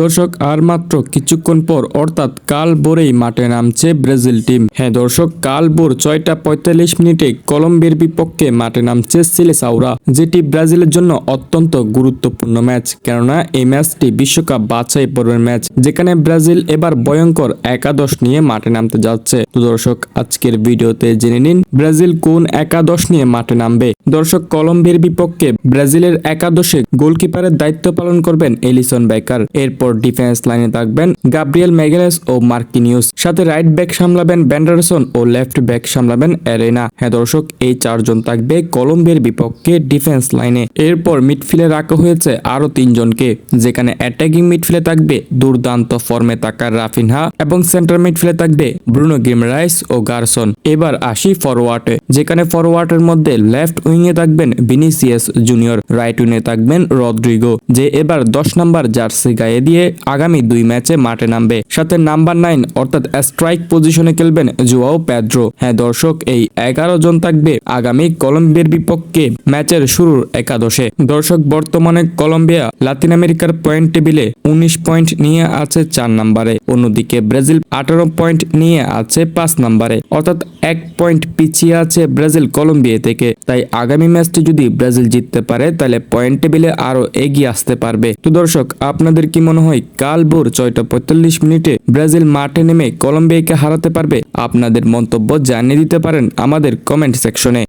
দর্শক, আর মাত্র কিছুক্ষণ পর অর্থাৎ কাল ভোরেই মাঠে নামছে ব্রাজিল টিম। হ্যাঁ দর্শক, কাল ভোর ছয়টা পঁয়তাল্লিশ মিনিটে কলম্বিয়ার বিপক্ষে মাঠে নামছে সিলেসাউরা, যেটি ব্রাজিলের জন্য অত্যন্ত গুরুত্বপূর্ণ ম্যাচ। কেননা, এই ম্যাচটি বিশ্বকাপ বাছাই পর্বের ম্যাচ, যেখানে ব্রাজিল এবার ভয়ঙ্কর একাদশ নিয়ে মাঠে নামতে যাচ্ছে। তো দর্শক, আজকের ভিডিওতে জেনে নিন, ব্রাজিল কোন একাদশ নিয়ে মাঠে নামবে? দর্শক, কলম্বিয়ার বিপক্ষে ব্রাজিলের একাদশে গোলকিপারের দায়িত্ব পালন করবেন এলিসন বেকার। এরপর ডিফেন্স লাইনে থাকবেন গাব্রিয়েল ম্যাগেলেস ও মার্কিনিউস। সাথে রাইট ব্যাক সামলাবেন ব্যান্ডারসন ও লেফট ব্যাক সামলাবেন এরেনা হ্যাঁ দর্শক, এই চারজন থাকবে কলম্বিয়ার বিপক্ষে ডিফেন্স লাইনে এরপর মিডফিল্ডে রাখা হয়েছে আরও তিনজনকে, যেখানে অ্যাটাকিং মিডফিল্ডে থাকবে দুর্দান্ত ফর্মে থাকা রাফিনহা এবং সেন্টার মিডফিল্ডে থাকবে ব্রুনো গিমরাইস ও গার্সন। এবার আসি ফরওয়ার্ডে যেখানে ফরওয়ার্ডের মধ্যে লেফট উইংয়ে থাকবেন ভিনিসিয়াস জুনিয়র, রাইট উইংয়ে থাকবেন রদ্রিগো, যে এবার দশ নাম্বার জার্সি গায়ে দিয়ে আগামী দুই ম্যাচে মাঠে নামবে। সাথে নাম্বার নাইন অর্থাৎ স্ট্রাইক পজিশনে খেলবেন জুয়াও প্যাড্রো হ্যাঁ দর্শক, এই এগারো জন থাকবে আগামী কলম্বিয়ার বিপক্ষে ম্যাচের শুরুর একাদশে। দর্শক, বর্তমানে কলম্বিয়া লাতিন আমেরিকার পয়েন্ট টেবিলে উনিশ পয়েন্ট নিয়ে আছে চার নাম্বারে। অন্যদিকে ব্রাজিল আঠারো পয়েন্ট নিয়ে আছে পাঁচ নাম্বারে। অর্থাৎ এক পয়েন্ট পিছিয়ে আছে ব্রাজিল কলম্বিয়া থেকে। তাই আগামী ম্যাচটি যদি ব্রাজিল জিততে পারে, তাহলে পয়েন্ট টেবিলে আরও এগিয়ে আসতে পারবে। তো দর্শক, আপনাদের কি মনে হয়, কাল ভোর ছয়টা পঁয়তাল্লিশ মিনিটে ব্রাজিল মাঠে নেমে কলম্বিয়াকে হারাতে পারবে? আপনাদের মন্তব্য জানিয়ে দিতে পারেন আমাদের কমেন্ট সেকশনে।